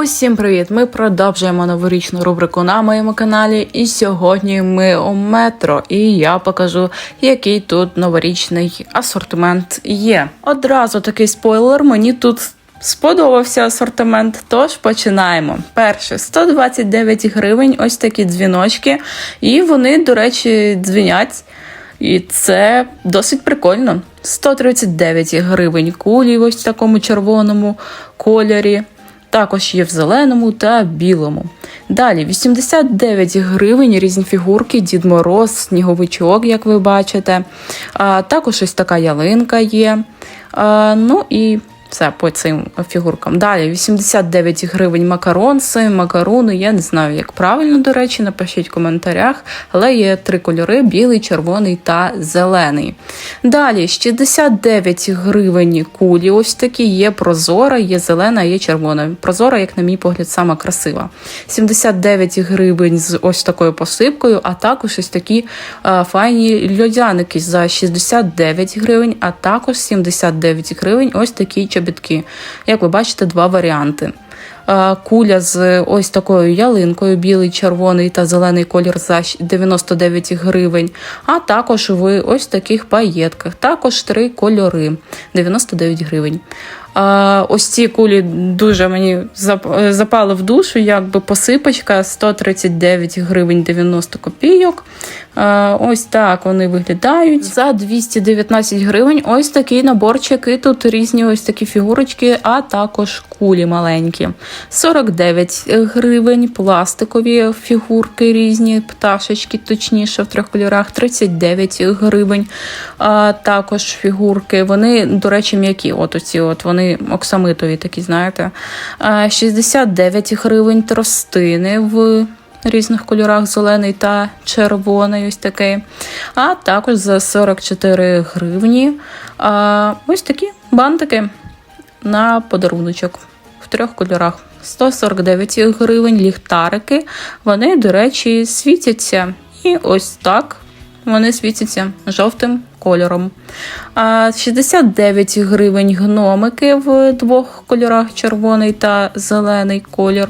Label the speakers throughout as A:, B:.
A: Усім привіт! Ми продовжуємо новорічну рубрику на моєму каналі. І сьогодні ми у метро, і я покажу, який тут новорічний асортимент є. Одразу такий спойлер. Мені тут сподобався асортимент. Тож починаємо. Перше 129 гривень. Ось такі дзвіночки, і вони, до речі, дзвінять. І це досить прикольно. 139 гривень кулі, ось в такому червоному кольорі. Також є в зеленому та білому. Далі 89 гривень різні фігурки, Дід Мороз, сніговичок, як ви бачите. А, Також ось така ялинка є. А, Ну і все по цим фігуркам. Далі 89 гривень макаронси, макаруни. Я не знаю, як правильно, до речі, напишіть в коментарях. Але є три кольори: білий, червоний та зелений. Далі 69 гривень кулі. Ось такі є прозора, є зелена, є червона. Прозора, як на мій погляд, сама красива. 79 гривень з ось такою посипкою, а також ось такі а, файні льодяники за 69 гривень, а також 79 гривень ось такі чобітки. Як ви бачите, два варіанти. Е, Куля з ось такою ялинкою, білий, червоний та зелений колір за 99 гривень. А також в ось таких паєтках. Також три кольори 99 гривень. Ось ці кулі дуже мені запали в душу, якби посипочка 139 гривень 90 копійок. Ось так вони виглядають. За 219 гривень ось такий наборчик, і тут різні ось такі фігурочки, а також кулі маленькі. 49 гривень, пластикові фігурки різні, пташечки, точніше, в трьох кольорах, 39 гривень. А, також фігурки. Вони, до речі, м'які. От оці от вони оксамитові такі, знаєте. 69 гривень тростини в різних кольорах зелений та червоний. Ось такий. А також за 44 гривні. Ось такі бантики на подаруночок в трьох кольорах. 149 гривень ліхтарики. Вони, до речі, світяться. І ось так вони світяться жовтим кольором. 69 гривень гномики в двох кольорах: червоний та зелений колір.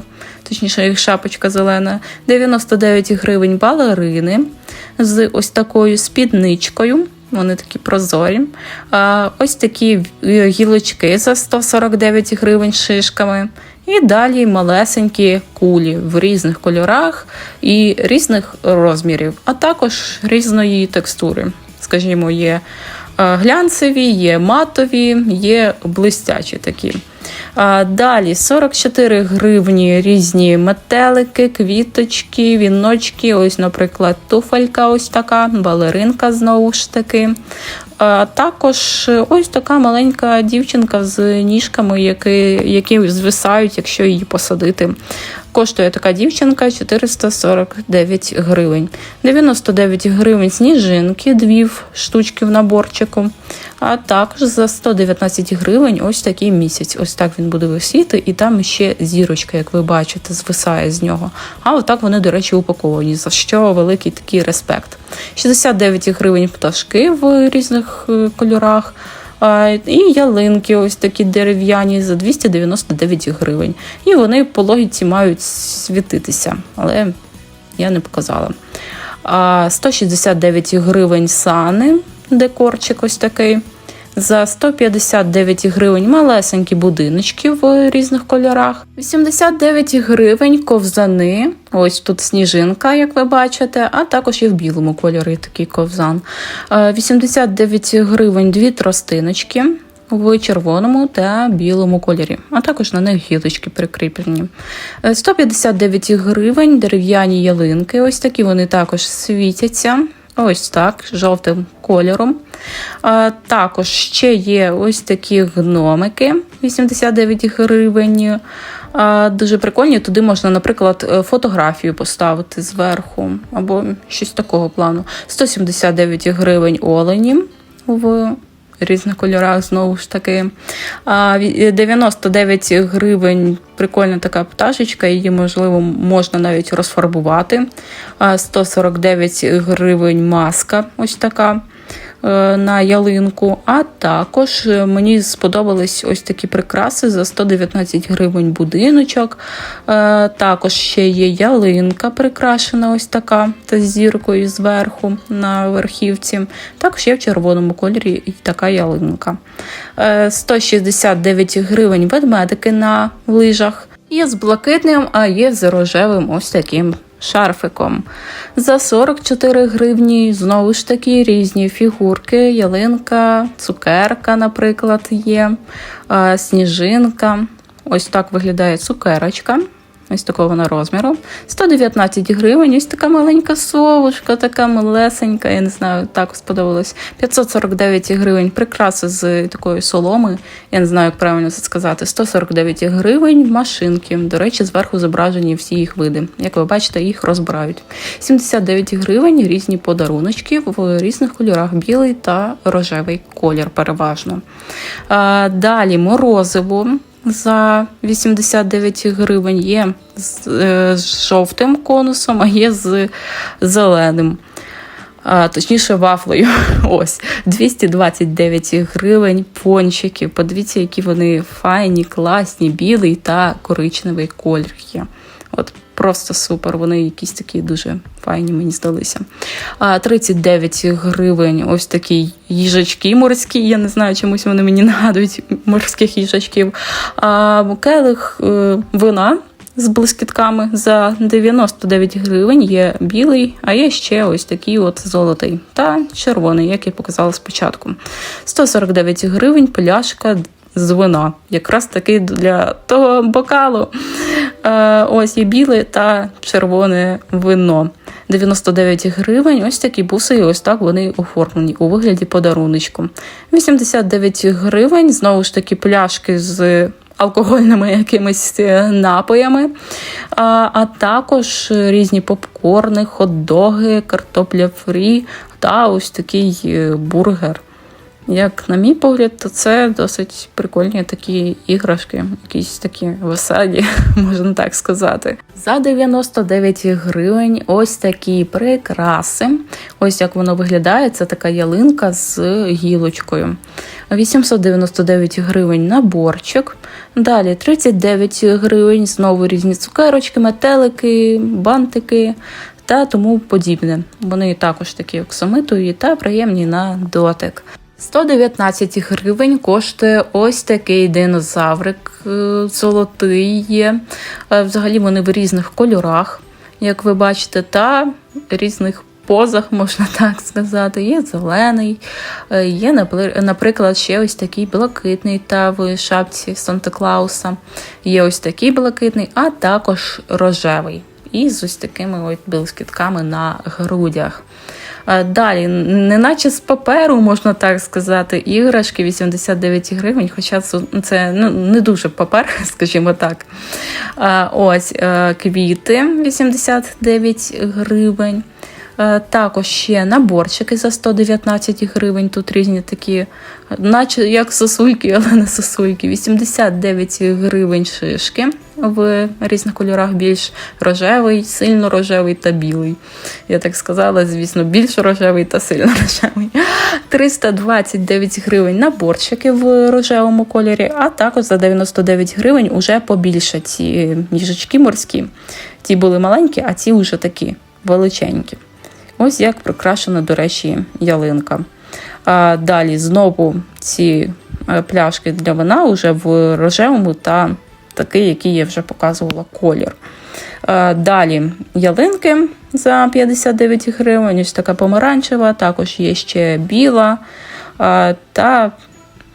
A: Точніше, їх шапочка зелена. 99 гривень балерини з ось такою спідничкою. Вони такі прозорі. А, ось такі гілочки за 149 гривень шишками. І далі малесенькі кулі в різних кольорах і різних розмірів, а також різної текстури. Скажімо, є е, глянцеві, є матові, є блистячі такі. Далі 44 гривні різні метелики, квіточки, віночки. Ось, наприклад, туфелька, ось така, балеринка знову ж таки. А також ось така маленька дівчинка з ніжками, які, які звисають, якщо її посадити. Коштує така дівчинка 449 гривень. 99 гривень сніжинки, дві штучки в наборчику. А також за 119 гривень ось такий місяць. Ось так він буде висіти, і там ще зірочка, як ви бачите, звисає з нього. А отак вони, до речі, упаковані, за що великий такий респект. 69 гривень пташки в різних е, кольорах. І ялинки, ось такі дерев'яні за 299 гривень. І вони по логіці мають світитися, але я не показала. 169 гривень сани, декорчик ось такий. За 159 гривень малесенькі будиночки в різних кольорах. 89 гривень ковзани. Ось тут сніжинка, як ви бачите, а також є в білому кольорі такий ковзан. Е, 89 гривень дві тростиночки в червоному та білому кольорі, а також на них гілочки прикріплені. Е, 159 гривень дерев'яні ялинки. Ось такі вони також світяться. Ось так, жовтим кольором. А, також ще є ось такі гномики 89 гривень. А, дуже прикольні. Туди можна, наприклад, е, фотографію поставити зверху або щось такого плану. 179 гривень олені в різних кольорах знову ж таки. 99 гривень прикольна така пташечка, її можливо можна навіть розфарбувати. 149 гривень маска, ось така. Е, на ялинку. А також е, мені сподобались ось такі прикраси за 119 гривень будиночок. Е, Також ще є ялинка прикрашена, ось така та з зіркою зверху на верхівці. Також є в червоному кольорі і така ялинка. Е, 169 гривень ведмедики на лижах. Є з блакитним, а є з рожевим ось таким шарфиком. За 44 гривні знову ж таки різні фігурки, ялинка, цукерка, наприклад, є, е, сніжинка. Ось так виглядає цукерочка. Ось такого вона розміру. 119 гривень. Ось така маленька совушка, така малесенька. Я не знаю, так сподобалось. 549 гривень. Прикраси з такої соломи. Я не знаю, як правильно це сказати. 149 гривень машинки. До речі, зверху зображені всі їх види. Як ви бачите, їх розбирають. 79 гривень різні подаруночки в різних кольорах: білий та рожевий колір, переважно. Далі морозиво за 89 гривень є з, е, з жовтим конусом, а є з зеленим. А, точніше, вафлею. Ось 229 гривень пончики. Подивіться, які вони файні, класні, білий та коричневий колір є. От просто супер. Вони якісь такі дуже файні, мені здалися. А 39 гривень ось такі їжачки морські. Я не знаю, чомусь вони мені нагадують морських їжачків. А келих е, вина. З блискітками за 99 гривень є білий, а є ще ось такий от золотий та червоний, як я показала спочатку. 149 гривень пляшка з вина, якраз таки для того бокалу. Е, ось є біле та червоне вино. 99 гривень, ось такі буси, і ось так вони оформлені у вигляді подаруночку. 89 гривень, знову ж таки, пляшки з алкогольними якимись напоями, а, а також різні попкорни, хот-доги, картопля фрі та ось такий е, бургер. Як на мій погляд, то це досить прикольні такі іграшки, якісь такі веселі, можна так сказати. За 99 гривень ось такі прикраси. Ось як воно виглядає. Це така ялинка з гілочкою. 899 гривень наборчик. Далі 39 гривень, знову різні цукерочки, метелики, бантики та тому подібне. Вони також такі оксамитові та приємні на дотик. 119 гривень коштує ось такий динозаврик е, золотий є. Е, Взагалі вони в різних кольорах, як ви бачите, та різних позах, можна так сказати. Є зелений, е, є, наприклад, ще ось такий блакитний та в шапці Санта Клауса. Є ось такий блакитний, а також рожевий. І з ось такими от блискітками на грудях. Далі, неначе з паперу, можна так сказати, іграшки 89 гривень, хоча це ну, не дуже папер, скажімо так. Ось е, квіти 89 гривень. Е, Також ще наборчики за 119 гривень. Тут різні такі, наче як сосульки, але не сосульки. 89 гривень шишки в різних кольорах, більш рожевий, сильно рожевий та білий. Я так сказала, звісно, більш рожевий та сильно рожевий. 329 гривень наборчики в рожевому кольорі, а також за 99 гривень уже побільше ці їжачки морські. Ті були маленькі, а ці вже такі величенькі. Ось як прикрашена, до речі, ялинка. Далі знову ці е, пляшки для вина вже в рожевому та такий, який я вже показувала колір. Далі ялинки за 59 гривень, ось така помаранчева, також є ще біла та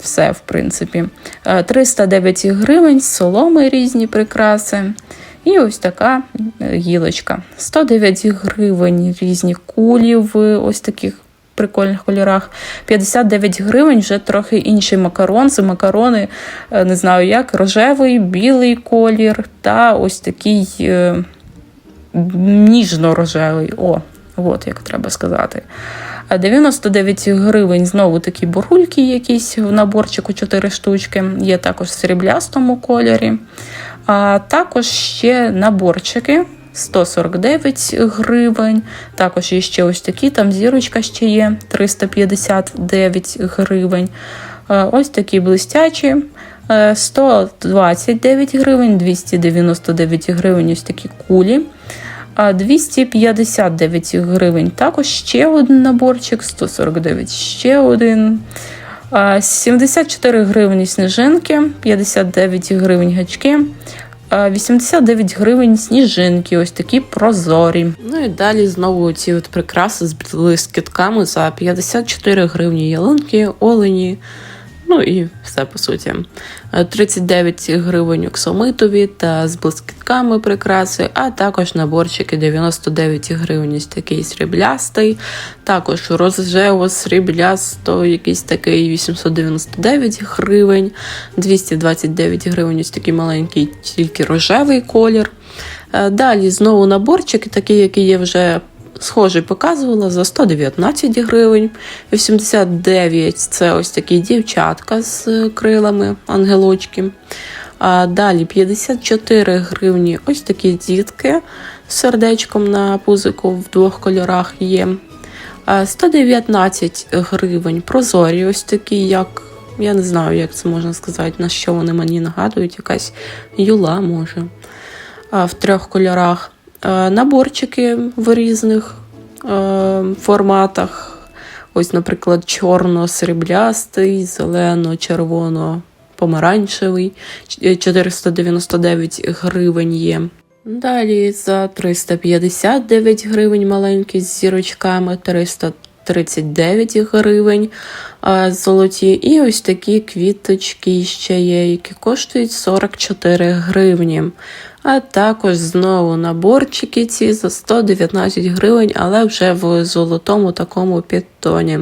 A: все, в принципі. Е, 309 гривень, соломи різні прикраси. І ось така е, гілочка. 109 гривень різні кулі в ось таких прикольних кольорах. 59 гривень вже трохи інший макарон. Це макарони, е, не знаю як, рожевий, білий колір та ось такий е, ніжно-рожевий. О, от як треба сказати. 99 гривень знову такі бургульки якісь в наборчику 4 штучки. Є також в сріблястому кольорі. А також ще наборчики 149 гривень. Також є ще ось такі, там зірочка ще є 359 гривень. Е, Ось такі блистячі. е, 129 гривень, 299 гривень ось такі кулі. 259 гривень. Також ще один наборчик, 149 ще один. А 74 гривні сніжинки, 59 гривень гачки, 89 гривень сніжинки, ось такі прозорі. Ну і далі знову ці от прикраси з блискітками за 54 гривні ялинки, олені. Ну і все по суті. Е, 39 гривень оксамитові та з блискітками прикраси, а також наборчики 99 гривень, ось такий сріблястий, також розжево сріблясто, якийсь такий 899 гривень, 229 гривень, ось такий маленький, тільки рожевий колір. Е, Далі знову наборчики, такі, які є вже схожий показувала за 119 гривень. 89 це ось такі дівчатка з крилами, ангелочки. А далі 54 гривні ось такі дітки з сердечком на пузику в двох кольорах є. 119 гривень прозорі, ось такі, як. Я не знаю, як це можна сказати, на що вони мені нагадують, якась юла може. В трьох кольорах. Е, Наборчики в різних е, форматах. Ось, наприклад, чорно-сріблястий, зелено-червоно-помаранчевий, 499 гривень є. Далі за 359 гривень маленький з зірочками, 339 гривень золоті. І ось такі квіточки ще є, які коштують 44 гривні. А також знову наборчики ці за 119 гривень, але вже в золотому такому підтоні.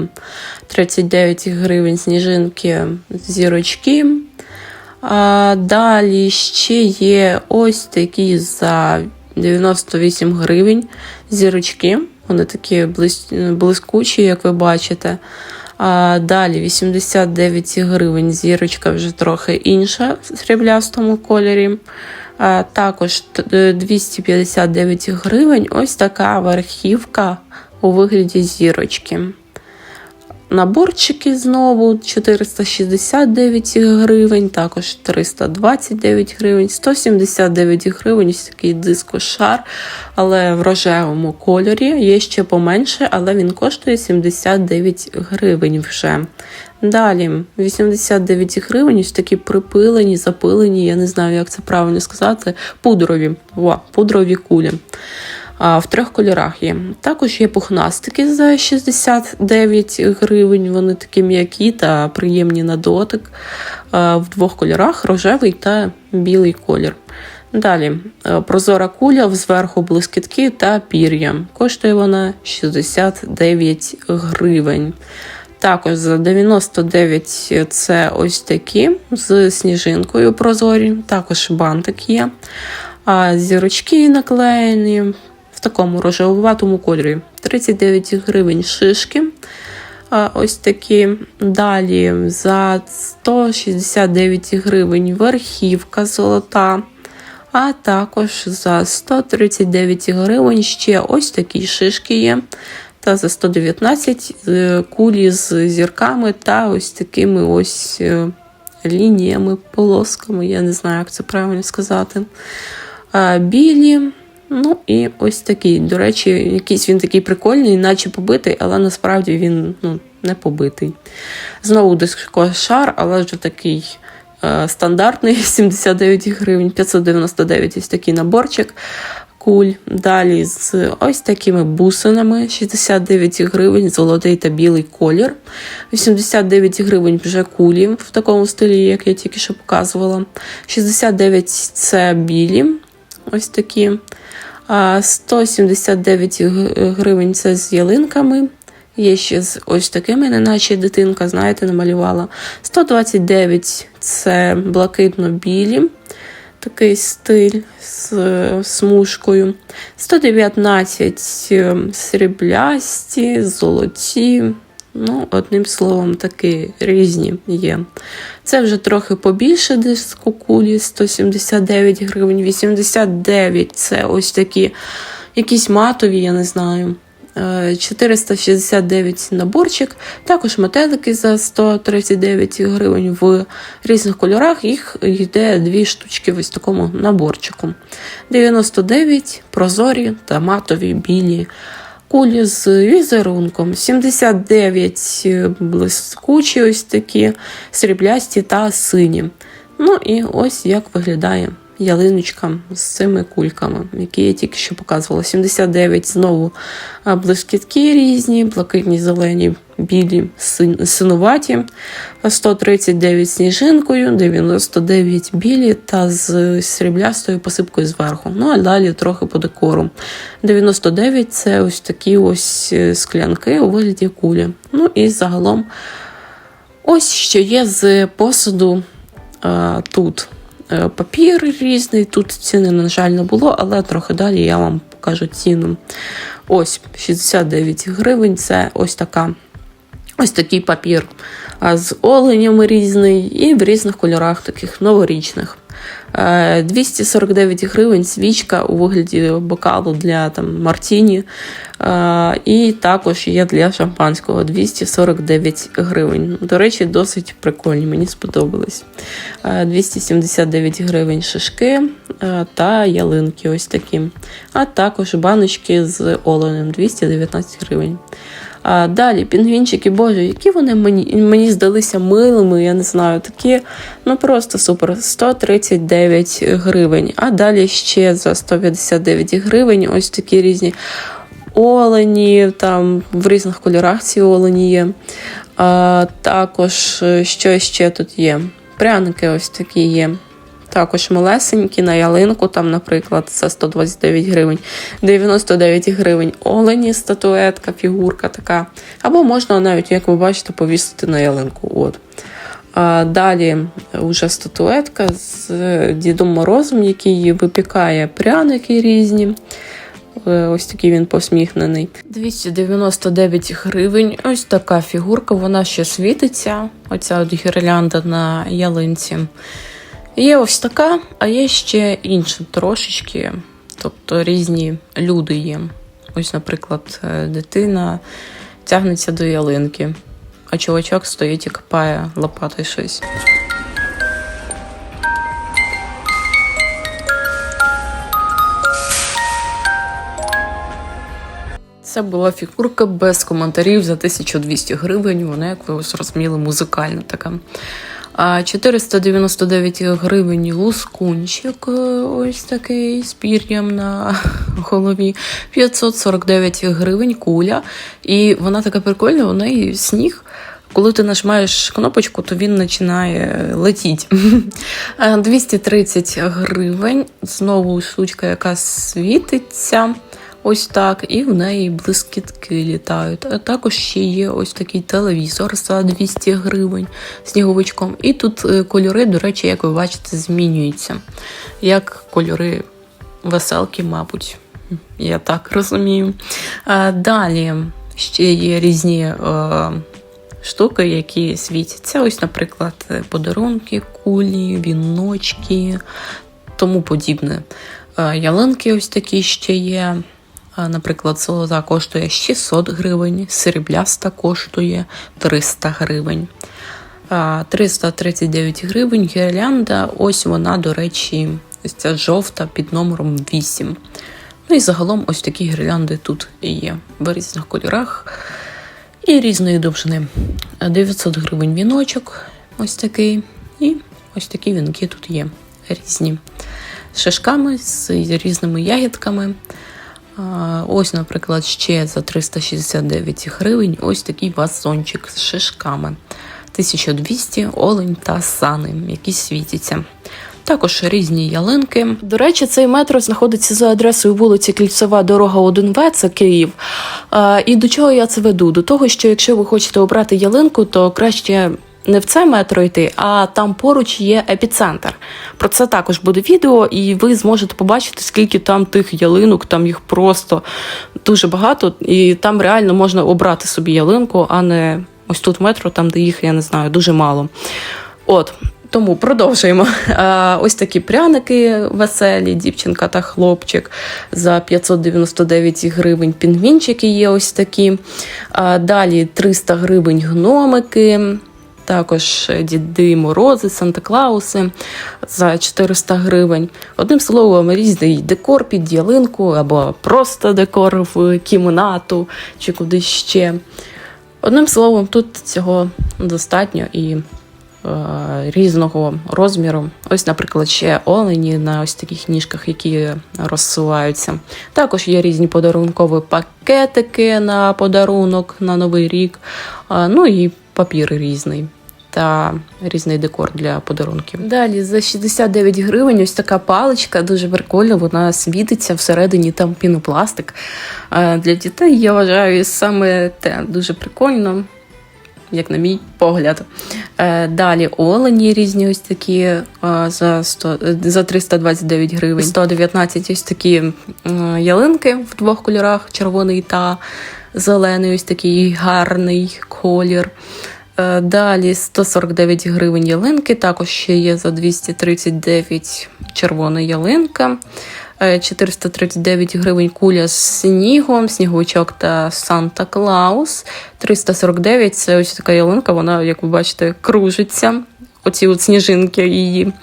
A: 39 гривень сніжинки зірочки. А далі ще є ось такі за 98 гривень зірочки. Вони такі блискучі, як ви бачите. А далі 89 гривень зірочка вже трохи інша в сріблястому кольорі. Також т- е, 259 гривень ось така верхівка у вигляді зірочки. Наборчики знову 469 гривень, також 329 гривень, 179 гривень, ось такий дискошар, але в рожевому кольорі. Є ще поменше, але він коштує 79 гривень вже. Далі 89 гривень, ось такі припилені, запилені, я не знаю, як це правильно сказати, пудрові. О, пудрові кулі. В трьох кольорах є. Також є пухнастики за 69 гривень. Вони такі м'які та приємні на дотик. В двох кольорах рожевий та білий колір. Далі прозора куля, зверху блискітки та пір'я. Коштує вона 69 гривень. Також за 99 це ось такі з сніжинкою прозорі, також бантик є. А зірочки наклеєні такому рожевуватому кольорі. 39 гривень шишки. Ось такі. Далі за 169 гривень верхівка золота. А також за 139 гривень ще ось такі шишки є. Та за 119 е, кулі з зірками та ось такими ось е, лініями, полосками. Я не знаю, як це правильно сказати. Білі. Ну і ось такий. До речі, якийсь він такий прикольний, наче побитий, але насправді він ну, не побитий. Знову дискошар, але вже такий е, стандартний 79 гривень, 599 ось такий наборчик. Куль. Далі з ось такими бусинами 69 гривень, золотий та білий колір. 89 гривень вже кулі в такому стилі, як я тільки що показувала. 69 це білі. Ось такі. А 179 гривень це з ялинками. Є ще з ось такими, неначе дитинка, знаєте, намалювала. 129 це блакитно-білі, такий стиль з смужкою. 119 е, сріблясті, золоті. Ну, одним словом, такі різні є.
B: Це вже трохи побільше десь кукулі 179 гривень, 89 це ось такі якісь матові, я не знаю. Е, 469 наборчик, також метелики за 139 гривень в різних кольорах. Їх йде дві штучки в ось такому наборчику. 99 прозорі та матові білі кулі з візерунком. 79 блискучі, ось такі сріблясті та сині. Ну і ось як виглядає ялиночка з цими кульками, які я тільки що показувала. 79 знову а, блискітки різні, блакитні, зелені, білі, синуваті, 139 сніжинкою, 99 білі та з сріблястою посипкою зверху. Ну а далі трохи по декору. 99 це ось такі ось е, склянки у вигляді кулі. Ну і загалом ось що є з посуду а, тут. Е, Папір різний, тут ціни, на жаль, не було, але трохи далі я вам покажу ціну. Ось 69 гривень. Це ось така. Ось такий папір з оленями різний і в різних кольорах, таких новорічних. Е, 249 гривень свічка у вигляді бокалу для там, Мартіні. Е, І також є для шампанського 249 гривень. До речі, досить прикольні, мені сподобались. Е, 279 гривень шишки е, та ялинки ось такі. А також баночки з оленем 219 гривень. А далі пінгвінчики, боже, які вони мені, мені здалися милими, я не знаю, такі, ну просто супер. 139 гривень. А далі ще за 159 гривень ось такі різні олені, там в різних кольорах ці олені є. А, також е, що ще тут є? Пряники ось такі є. Також малесенькі на ялинку, там, наприклад, за 129 гривень, 99 гривень олені, статуетка, фігурка така. Або можна навіть, як ви бачите, повісити на ялинку. От. А далі вже статуетка з Дідом Морозом, який випікає пряники різні. Е, Ось такий він посміхнений. 299 гривень. Ось така фігурка, вона ще світиться. Оця от гірлянда на ялинці. Є ось така, а є ще інша трошечки. Тобто різні люди є. Ось, наприклад, е, дитина тягнеться до ялинки, а чувачок стоїть і копає лопатою щось. Це була фігурка без коментарів за 1200 гривень. Вона, як ви зрозуміли, музикальна така. А 499 гривень лускунчик, е, ось такий з пір'ям на голові. 549 гривень куля. І вона така прикольна, у неї сніг. Коли ти нажимаєш кнопочку, то він починає летіти. 230 гривень. Знову штучка, яка світиться. Ось так, і в неї блискітки літають. А також ще є ось такий телевізор за 200 гривень сніговичком. І тут е, кольори, до речі, як ви бачите, змінюються. Як кольори веселки, мабуть. Я так розумію. А, далі ще є різні е, штуки, які світяться. Ось, наприклад, подарунки, кулі, віночки, тому подібне. Е, ялинки ось такі ще є. Наприклад, золота коштує 600 гривень, срібляста коштує 300 гривень. 339 гривень гірлянда. Ось вона, до речі, ось ця жовта під номером 8. Ну і загалом ось такі гірлянди тут є в різних кольорах і різної довжини. 900 гривень віночок, ось такий. І ось такі вінки тут є різні. З шишками, з різними ягідками. Ось, наприклад, ще за 369 гривень ось такий вазончик з шишками. 1200 олень та сани, які світяться. Також різні ялинки. До речі, цей метро знаходиться за адресою вулиці Кільцева дорога 1В, це Київ. І до чого я це веду? До того, що якщо ви хочете обрати ялинку, то краще не в це метро йти, а там поруч є епіцентр. Про це також буде відео, і ви зможете побачити, скільки там тих ялинок, там їх просто дуже багато, і там реально можна обрати собі ялинку, а не ось тут метро, там де їх, я не знаю, дуже мало. От. Тому продовжуємо. Ось такі пряники веселі, дівчинка та хлопчик за 599 гривень. Пінгвінчики є ось такі. Далі 300 гривень гномики. Також Діди Морози, Санта Клауси за 400 гривень. Одним словом, різний декор під ялинку або просто декор в кімнату чи кудись ще. Одним словом, тут цього достатньо і е, різного розміру. Ось, наприклад, ще олені на ось таких ніжках, які розсуваються. Також є різні подарункові пакетики на подарунок на Новий рік, е, ну і папір різний. Та різний декор для подарунків. Далі за 69 гривень ось така паличка, дуже прикольна, вона світиться всередині там пінопластик. Е, Для дітей я вважаю саме те дуже прикольно як на мій погляд. Е, Далі олені різні ось такі е, за 100, е, за 329 гривень. 119 ось такі ялинки в двох кольорах: червоний та зелений, ось такий гарний колір. Е, Далі 149 гривень ялинки, також ще є за 239 червона ялинка. Е, 439 гривень куля з снігом, сніговичок та Санта Клаус. 349 це ось така ялинка, вона, як ви бачите, кружиться. Оці от сніжинки її.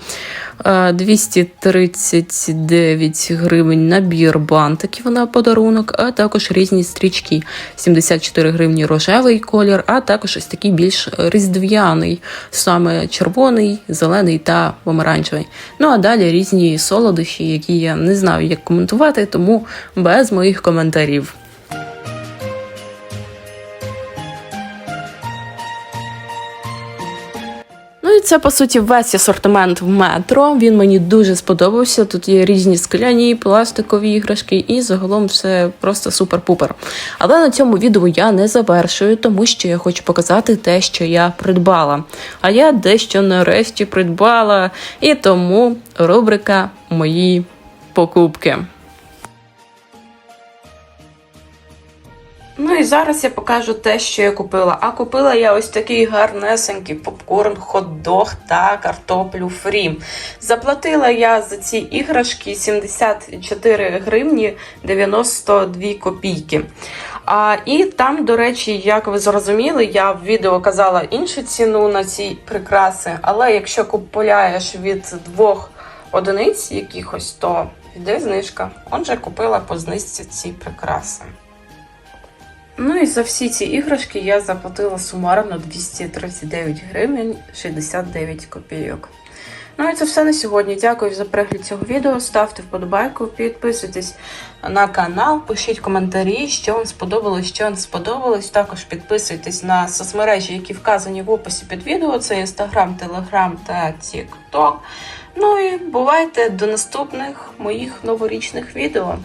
B: Е, 239 гривень набір бантиків на подарунок, а також різні стрічки. 74 гривні рожевий колір, а також ось такий більш різдвяний, саме червоний, зелений та помаранчевий. Ну а далі різні солодощі, які я не знаю, як коментувати, тому без моїх коментарів. Це по суті весь асортимент в метро. Він мені дуже сподобався. Тут є різні скляні, пластикові іграшки, і загалом все просто супер-пупер. Але на цьому відео я не завершую, тому що я хочу показати те, що я придбала. А я дещо нарешті придбала, і тому рубрика Мої покупки. Ну і зараз я покажу те, що я купила. А купила я ось такий гарнесенький попкорн, хот-дог та картоплю фрі. Заплатила я за ці іграшки 74 гривні 92 копійки. А, і там, до речі, як ви зрозуміли, я в відео казала іншу ціну на ці прикраси, але якщо купуєш від двох одиниць якихось, то йде знижка. Отже, купила по знижці ці прикраси. Ну і за всі ці іграшки я заплатила сумарно 239 гривень 69 копійок. Ну і це все на сьогодні. Дякую за перегляд цього відео. Ставте вподобайку, підписуйтесь на канал, пишіть коментарі, що вам сподобалось, що не сподобалось. Також підписуйтесь на соцмережі, які вказані в описі під відео. Це Instagram, Telegram та TikTok. Ну і бувайте до наступних моїх новорічних відео.